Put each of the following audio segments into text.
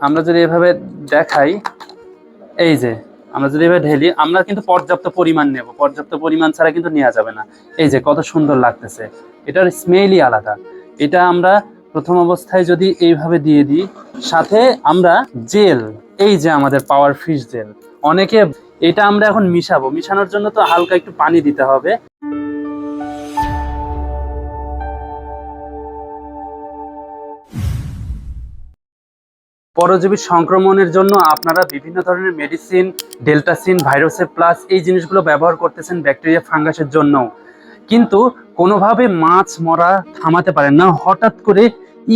আমরা যদি এভাবে দেখাই, এই যে, আমরা যদি এভাবে ঢেলি, আমরা কিন্তু পর্যাপ্ত পরিমাণ নেব। পর্যাপ্ত পরিমাণ ছাড়া কিন্তু নেওয়া যাবে না। এই যে, কত সুন্দর লাগতেছে। এটার স্মেলই আলাদা। এটা আমরা প্রথম অবস্থায় যদি এইভাবে দিয়ে দিই, সাথে আমরা জেল, এই যে আমাদের পাওয়ার ফিশ জেল, অনেকে এটা আমরা এখন মিশাবো। মিশানোর জন্য তো হালকা একটু পানি দিতে হবে। পরজীবী সংক্রমণের জন্য আপনারা বিভিন্ন ধরনের মেডিসিন ডেল্টাসিন ভাইরাসের প্লাস এই জিনিসগুলো ব্যবহার করতেছেন ব্যাকটেরিয়া ফাঙ্গাসের জন্য। কিন্তু কোনোভাবে মাছ মরা থামাতে পারেন না, হঠাৎ করে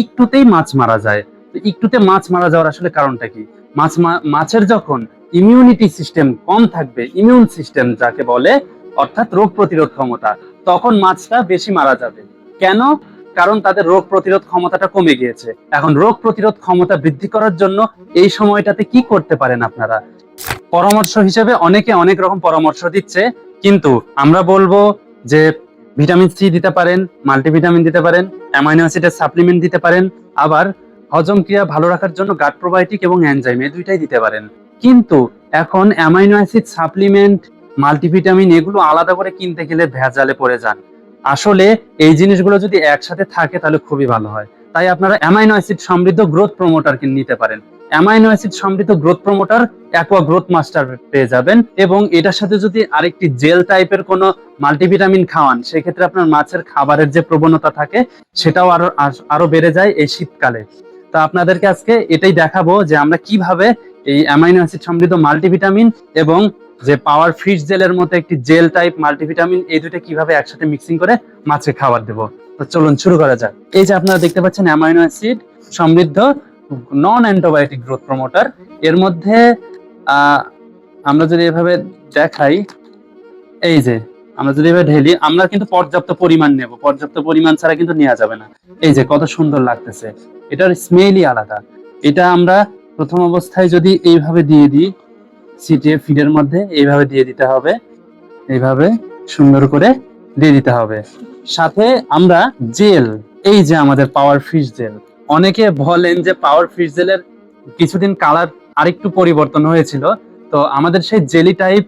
একটুতেই মাছ মারা যায়। একটুতে মাছ মারা যাওয়ার আসলে কারণটা কি? মাছ মাছের যখন ইমিউনিটি সিস্টেম কম থাকবে ইমিউন সিস্টেম যাকে বলে, অর্থাৎ রোগ প্রতিরোধ ক্ষমতা, তখন মাছটা বেশি মারা যাবে। কেন? কারণ তাদের রোগ প্রতিরোধ ক্ষমতাটা কমে গিয়েছে। এখন রোগ প্রতিরোধ ক্ষমতা বৃদ্ধি করার জন্য এই সময়টাতে কি করতে পারেন আপনারা? পরামর্শ হিসেবে অনেকে অনেক রকম পরামর্শ দিচ্ছে, কিন্তু আমরা বলব যে ভিটামিন সি দিতে পারেন, মাল্টিভিটামিন দিতে পারেন, অ্যামাইনো অ্যাসিডের সাপ্লিমেন্ট দিতে পারেন, আবার হজম ক্রিয়া ভালো রাখার জন্য গাট প্রোবায়োটিক এবং এনজাইম এই দুইটাই দিতে পারেন। কিন্তু এখন অ্যামাইনো অ্যাসিড, সাপ্লিমেন্ট, মাল্টিভিটামিন এগুলো আলাদা করে কিনতে গেলে ভেজালে পড়ে যান। আসলে এই জিনিসগুলো যদি একসাথে থাকে তাহলে খুবই ভালো হয়। তাই আপনারা অ্যামাইনো অ্যাসিড সমৃদ্ধ গ্রোথ প্রমোটার নিতে পারেন। অ্যামাইনো অ্যাসিড সমৃদ্ধ growth promoter aqua growth master পেয়ে যাবেন এবং এটার সাথে যদি আরেকটি জেল টাইপের কোনো মাল্টিভিটামিন খাওয়ান, সেক্ষেত্রে আপনার মাছের খাবারের যে প্রবণতা থাকে সেটাও আরও আরও বেড়ে যায় এই শীতকালে। তা আপনাদেরকে আজকে এটাই দেখাবো যে আমরা কীভাবে এই অ্যামাইনো অ্যাসিড সমৃদ্ধ মাল্টিভিটামিন এবং যে পাওয়ার ফিশ জেলের মতো একটি জেল টাইপ মাল্টিভিটামিন এই দুটো কীভাবে একসাথে মিক্সিং করে মাছকে খাবার দেবো? তো চলুন শুরু করা যাক। এই যে আপনারা দেখতে পাচ্ছেন অ্যামাইনো অ্যাসিড সমৃদ্ধ নন অ্যান্টিবায়োটিক গ্রোথ প্রমোটার এর মধ্যে আমরা যদি এভাবে দেখাই, এই যে, আমরা যদি এভাবে ঢেলি, আমরা কিন্তু পর্যাপ্ত পরিমাণ নেব। পর্যাপ্ত পরিমাণ ছাড়া কিন্তু নেওয়া যাবে না। এই যে, কত সুন্দর লাগতেছে। এটার স্মেলই আলাদা। এটা আমরা প্রথম অবস্থায় যদি এইভাবে দিয়ে দিই সিটিএ ফিডের মধ্যে এইভাবে দিয়ে দিতে হবে। এইভাবে সুন্দর করে দিয়ে দিতে হবে। সাথে আমরা জেল, এই যে আমাদের পাওয়ার ফিশ জেল, অনেকে বলেন যে পাওয়ার ফিশ জেলের কিছুদিন কালার আরেকটু পরিবর্তন হয়েছিল। তো আমাদের সেই জেলি টাইপ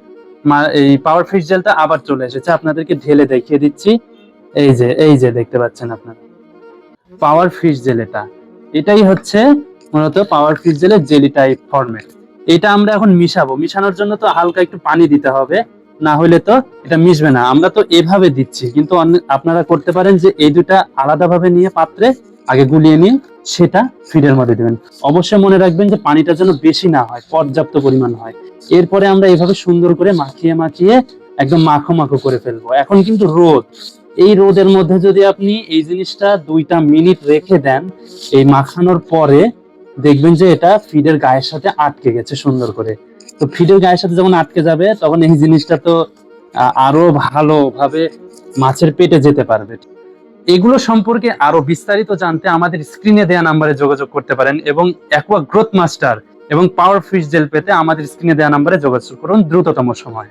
এই পাওয়ার ফিশ জেলটা আবার চলে এসেছে। আপনাদেরকে ঢেলে দেখিয়ে দিচ্ছি। এই যে এই যে দেখতে পাচ্ছেন আপনারা। পাওয়ার ফিশ জেল এটা। এটাই হচ্ছে মূলত পাওয়ার ফিশ জেলের জেলি টাইপ ফরম্যাট এটা আমরা এখন মিশাবো। মিশানোর জন্য তো হালকা একটু পানি দিতে হবে, না হলে তো এটা মিশবে না। আমরা তো এভাবে দিচ্ছি। কিন্তু আপনারা করতে পারেন যে এই দুটা আলাদাভাবে নিয়ে পাত্রে আগে গুলিয়ে নিয়ে সেটা ফিডের মধ্যে দিবেন। অবশ্যই মনে রাখবেন যে পানিটা যেন বেশি না হয়, পর্যাপ্ত পরিমাণ হয়। এরপরে আমরা এভাবে সুন্দর করে মাখিয়ে মাখিয়ে একদম মাখো মাখো করে ফেলব। এখন কিন্তু রোদ। এই রোদের মধ্যে যদি আপনি এই জিনিসটা দুইটা মিনিট রেখে দেন, এই মাখানোর পরে দেখবেন যে এটা ফিডের গায়ের সাথে আটকে গেছে সুন্দর করে। তো ফিডের গায়ের সাথে যখন আটকে যাবে, তখন এই জিনিসটা তো আরও ভালোভাবে মাছের পেটে যেতে পারবে। এগুলো সম্পর্কে আরও বিস্তারিত জানতে আমাদের স্ক্রিনে দেয়া নাম্বারে যোগাযোগ করতে পারেন এবং অ্যাকোয়া গ্রোথ মাস্টার এবং পাওয়ার ফিশ জেল পেতে আমাদের স্ক্রিনে দেওয়া নাম্বারে যোগাযোগ করুন দ্রুততম সময়।